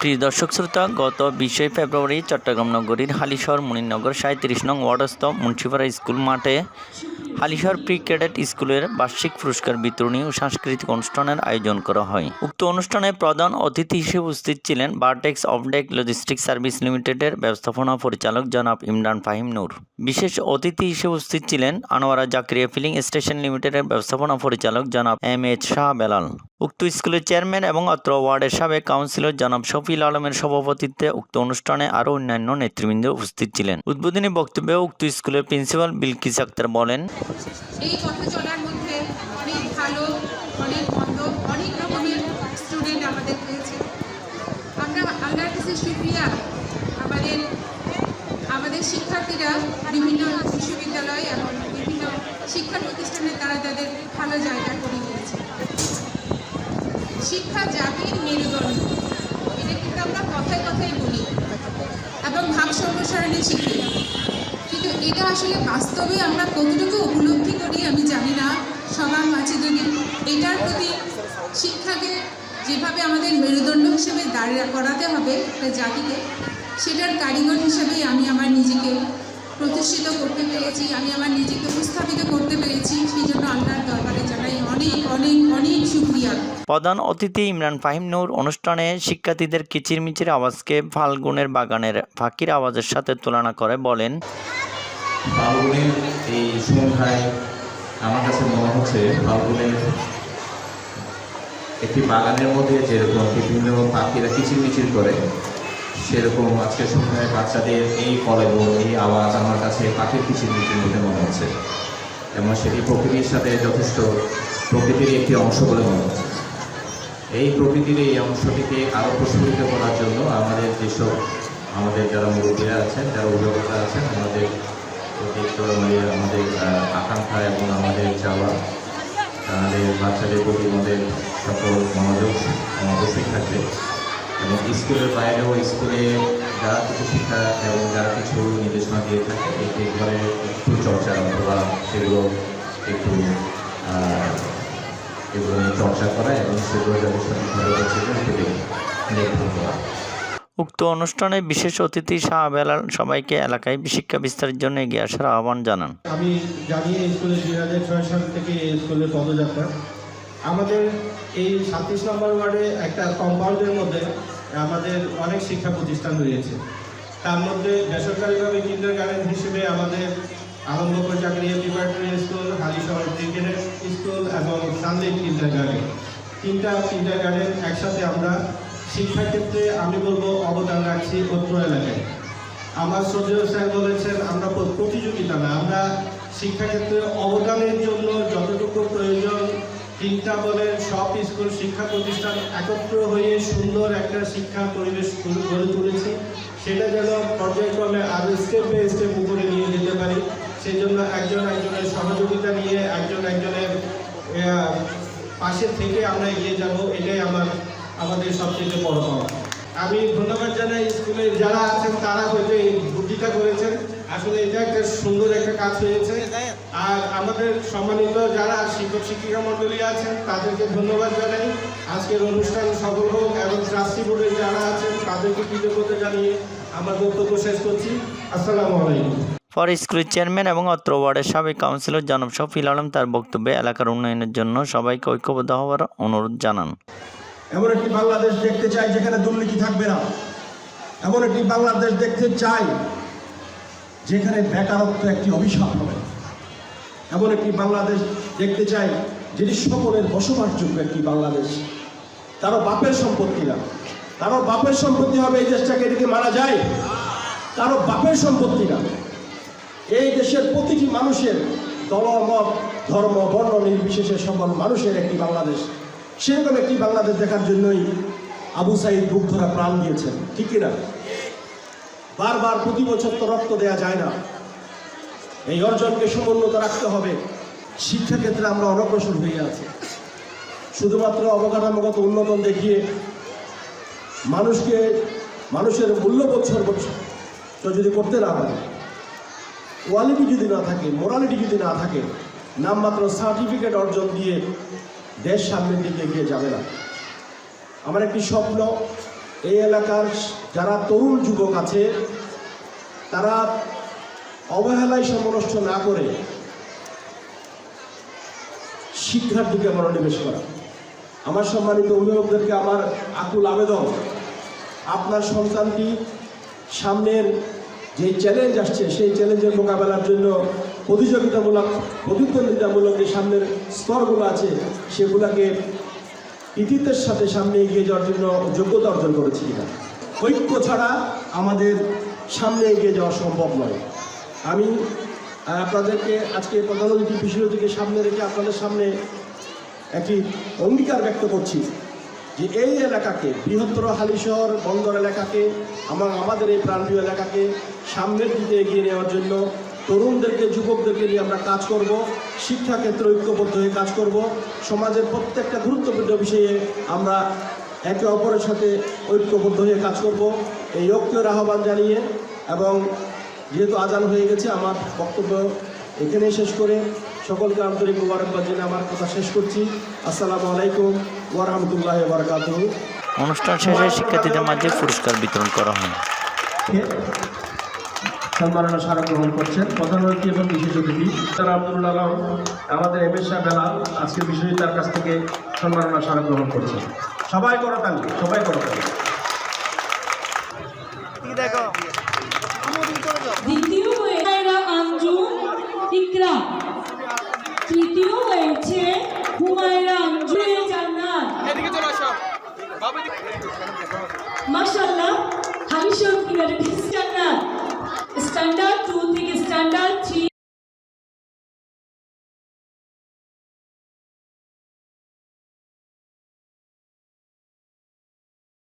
প্রিয় দর্শক শ্রোতা, গত বিশে ফেব্রুয়ারি চট্টগ্রাম নগরীর হালিশহর মুনিনগর সাঁত্রিশ নং ওয়ার্ডস্থ মুন্সিপাড়া স্কুল মাঠে হালিশহর প্রি ক্যাডেট স্কুলের বার্ষিক পুরস্কার বিতরণী ও সাংস্কৃতিক অনুষ্ঠানের আয়োজন করা হয়। উক্ত অনুষ্ঠানে প্রধান অতিথি হিসেবে উপস্থিত ছিলেন বারটেক্স অফডেক লজিস্টিক সার্ভিস লিমিটেডের ব্যবস্থাপনা পরিচালক জনাব ইমরান ফাহিম নূর। বিশেষ অতিথি হিসেবে উপস্থিত ছিলেন আনোয়ারা জাকরিয়া ফিলিং স্টেশন লিমিটেডের ব্যবস্থাপনা পরিচালক জনাব এম এইচ শাহ বেলাল। উক্ত স্কুলের চেয়ারম্যান এবং অত্র ওয়ার্ডের সাবেক কাউন্সিলর জনাব শফিল আলমের সভাপতিত্বে উক্ত অনুষ্ঠানে আরও অন্যান্য নেতৃবৃন্দ উপস্থিত ছিলেন। উদ্বোধনী বক্তব্যে উক্ত স্কুলের প্রিন্সিপাল বিলকিস আক্তার বলেন এই পথে চলার মধ্যে অনেক ভালো, অনেক মন্দ, অনেক রকমের স্টুডেন্ট আমাদের রয়েছে। আমরা আল্লাহর কাছে শুক্রিয়া আমাদের আমাদের শিক্ষার্থীরা বিভিন্ন বিশ্ববিদ্যালয় এবং বিভিন্ন শিক্ষা প্রতিষ্ঠানে তারা তাদের ভালো জায়গা করে নিয়েছে। শিক্ষা জাতির মেরুদণ্ড। এটা কিন্তু আমরা কথায় কথায় বলি এবং ভাব সম্প্রসারণে শিখি। কিন্তু এটা আসলে বাস্তবে আমরা কতটুকু উপলব্ধি করি আমি জানি না। সবার মাঝে যদি এটার প্রতি শিক্ষাকে যেভাবে আমাদের মেরুদণ্ড হিসেবে দাঁড়িয়ে করাতে হবে একটা জাতিকে, সেটার কারিগর হিসেবেই আমি আমার নিজেকে প্রতিষ্ঠিত করতে পেরেছি, আমি আমার নিজেকে উপস্থাপিত করতে পেরেছি সেই জন্য আল্লাহর দরবারে জানাই অনেক অনেক অনেক শুক্রিয়া। প্রধান অতিথি ইমরান ফাহিম নূর অনুষ্ঠানে শিক্ষার্থীদের কিচিরমিচির আওয়াজকে ফাল্গুনের বাগানের ফাঁকির আওয়াজের সাথে তুলনা করে বলেন ফাল্গুনের এই সন্ধ্যায় আমার কাছে মনে হচ্ছে ফাল্গুনের একটি বাগানের মধ্যে যেরকম বিভিন্ন পাখিরা কিচিরমিচির করে, সেরকম আজকে সন্ধ্যায় বাচ্চাদের এই কলেব এই আওয়াজ আমার কাছে পাখির কিচিরমিচির মধ্যে মনে হচ্ছে। এবং সেটি প্রকৃতির সাথে যথেষ্ট প্রকৃতির একটি অংশ বলে মনে হচ্ছে। এই প্রকৃতির এই অংশটিকে আরও প্রস্ফুটিত করার জন্য আমাদের যেসব, আমাদের যারা মুরব্বীরা আছেন, যারা অভিভাবকরা আছেন, আমাদের প্রতি তো আমাদের আকাঙ্ক্ষা এবং আমাদের চাওয়া আমাদের বাচ্চাদের প্রতি আমাদের সকল মনোযোগ অবশ্যই থাকবে এবং স্কুলের বাইরেও স্কুলে যারা কিছু শিক্ষা এবং যারা কিছু নির্দেশনা দিয়ে থাকে এটি ঘরে একটু চর্চা অথবা সেগুলো একটু এগুলো চর্চা করা এবং সেগুলো যাতে সঠিকভাবে হচ্ছে উক্ত অনুষ্ঠানে বিশেষ অতিথি শাহ সবাইকে এলাকায় শিক্ষা বিস্তারের জন্য এগিয়ে আসার আহ্বান জানান। আমি জানি এই স্কুলে দুই হাজার ছয় সাল থেকে এই স্কুলের পদযাত্রা। আমাদের এই সাতত্রিশ নম্বর ওয়ার্ডে একটা কম্পাউন্ডের মধ্যে আমাদের অনেক শিক্ষা প্রতিষ্ঠান রয়েছে। তার মধ্যে বেসরকারিভাবে কিন্ডার গার্ডেন হিসেবে আমাদের আলমবকর চাকরিয়া প্রিপারেটরি স্কুল হালিশহর ক্রিকেটের স্কুল এবং সানলিট কিন্ডার গার্ডেন তিনটা কিন্ডার গার্ডেন একসাথে আমরা শিক্ষাক্ষেত্রে আমি বলব অবদান রাখছি অত্র এলাকায়। আমার শ্রদ্ধেয় স্যার বলেছেন, আমরা প্রতিযোগিতা না, আমরা শিক্ষাক্ষেত্রে অবদানের জন্য যতটুকু প্রয়োজন, তিনটা বলেন, সব স্কুল শিক্ষা প্রতিষ্ঠান একত্র হয়ে সুন্দর একটা শিক্ষা পরিবেশ গড়ে তুলেছি। সেটা যেন পর্যায়ক্রমে আরও স্টেপ বাই স্টেপ উপরে নিয়ে যেতে পারি। সেই জন্য একজন একজনের সহযোগিতা নিয়ে একজন একজনের পাশে থেকে আমরা এগিয়ে যাব, এটাই আমার আমাদের সবচেয়ে বড় পাওয়া। আমি ধন্যবাদ জানাই স্কুলে যারা আছেন, তারা হয়তো এই বুদ্ধিটা করেছেন। আসলে এটা একটা সুন্দর একটা কাজ হয়েছে। আর আমাদের সম্মানিত যারা শিক্ষক শিক্ষিকা মণ্ডলী আছেন, তাদেরকে ধন্যবাদ জানাই। আজকের অনুষ্ঠান সফল হোক এবং ট্রাস্টি বোর্ডের যারা আছেন, তাদেরকে কৃতজ্ঞতা জানিয়ে আমার বক্তব্য শেষ করছি। আসসালামু আলাইকুম। পরে স্কুলের চেয়ারম্যান এবং অত্র ওয়ার্ডের সাবেক কাউন্সিলর জনাব শফিল আলম তার বক্তব্যে এলাকার উন্নয়নের জন্য সবাইকে ঐক্যবদ্ধ হওয়ার অনুরোধ জানান। এমন একটি বাংলাদেশ দেখতে চাই যেখানে দুর্নীতি থাকবে না। এমন একটি বাংলাদেশ দেখতে চাই যেখানে বেকারত্ব একটি অভিশাপ হবে। এমন একটি বাংলাদেশ দেখতে চাই যেটি সকলের বসবাসযোগ্য একটি বাংলাদেশ। তারও বাপের সম্পত্তি না। তারও বাপের সম্পত্তি হবে এই দেশটাকে এদিকে মারা যায়। তারও বাপের সম্পত্তি না। এই দেশের প্রতিটি মানুষের দলমত, ধর্ম, বর্ণ নির্বিশেষে সকল মানুষের একটি বাংলাদেশ। সেরকম একটি বাংলাদেশ দেখার জন্যই আবু সাইদ বুক ধরা প্রাণ দিয়েছেন, ঠিক কিনা? বারবার প্রতি বছর তো রক্ত দেয়া যায় না। এই অর্জনকে সমুন্নত রাখতে হবে। শিক্ষাক্ষেত্রে আমরা অনগ্রসর হয়ে আছি। শুধুমাত্র অবকাঠামোগত উন্নতন দেখিয়ে মানুষকে, মানুষের মূল্যবোধ সর্বোচ্চ যদি করতে না পারে কোয়ালিটি যদি না থাকে মোরালিটি যদি না থাকে, নামমাত্র সার্টিফিকেট অর্জন দিয়ে দেশ সামনের দিকে এগিয়ে যাবে না। আমার একটি স্বপ্ন, এই এলাকার যারা তরুণ যুবক আছে, তারা অবহেলায় সমনষ্ট না করে শিক্ষার দিকে মনোনিবেশ করা। আমার সম্মানিত অভিভাবকদেরকে আমার আকুল আবেদন, আপনার সন্তানটি সামনের যে চ্যালেঞ্জ আসছে, সেই চ্যালেঞ্জের মোকাবেলার জন্য প্রতিযোগিতামূলক, প্রতিদ্বন্দ্বিতামূলক যে সামনের স্তরগুলো আছে, সেগুলোকে কৃতিত্বের সাথে সামনে এগিয়ে যাওয়ার জন্য যোগ্যতা অর্জন করেছি কিনা? ঐক্য ছাড়া আমাদের সামনে এগিয়ে যাওয়া সম্ভব নয়। আমি আপনাদেরকে আজকে প্রধান অতিথি বিষয়টিকে সামনে রেখে আপনাদের সামনে একটি অঙ্গীকার ব্যক্ত করছি যে এই এলাকাকে, বৃহত্তর হালিশহর বন্দর এলাকাকে আমার আমাদের এই প্রান্তীয় এলাকাকে সামনের দিকে এগিয়ে নেওয়ার জন্য তরুণদেরকে যুবকদেরকে নিয়ে আমরা কাজ করব শিক্ষাক্ষেত্রে ঐক্যবদ্ধ হয়ে কাজ করব। সমাজের প্রত্যেকটা গুরুত্বপূর্ণ বিষয়ে আমরা একে অপরের সাথে ঐক্যবদ্ধ হয়ে কাজ করব। এই ঐক্যের আহ্বান জানিয়ে এবং যেহেতু আজান হয়ে গেছে আমার বক্তব্য এখানেই শেষ করে। সকলকে আন্তরিক মুবারকবাদ জেনে আমার কথা শেষ করছি। আসসালামু আলাইকুম ওরহামতুল্লাহ বারকাতুহ। অনুষ্ঠান শেষে শিক্ষার্থীদের মাঝে পুরস্কার বিতরণ করা হয়। সম্মাননা স্মারক গ্রহণ করছেন প্রধান অতিথি এবং বিশেষ অতিথি। তারা আব্দুল আলম আমাদের এম এস সাহেব বেলাল আজকের বিষয়ে তার কাছ থেকে সম্মাননা স্মারক গ্রহণ করছেন। সবাই করতালি সবাই করতালি। দ্বিতীয় হয়েছে আঞ্জুম ইকরা তৃতীয় হয়েছে হুমায়রা আঞ্জুম জান্নাত। মাশাআল্লাহ হালিশর কিনারে জান্নাত। standard, two thick standard, three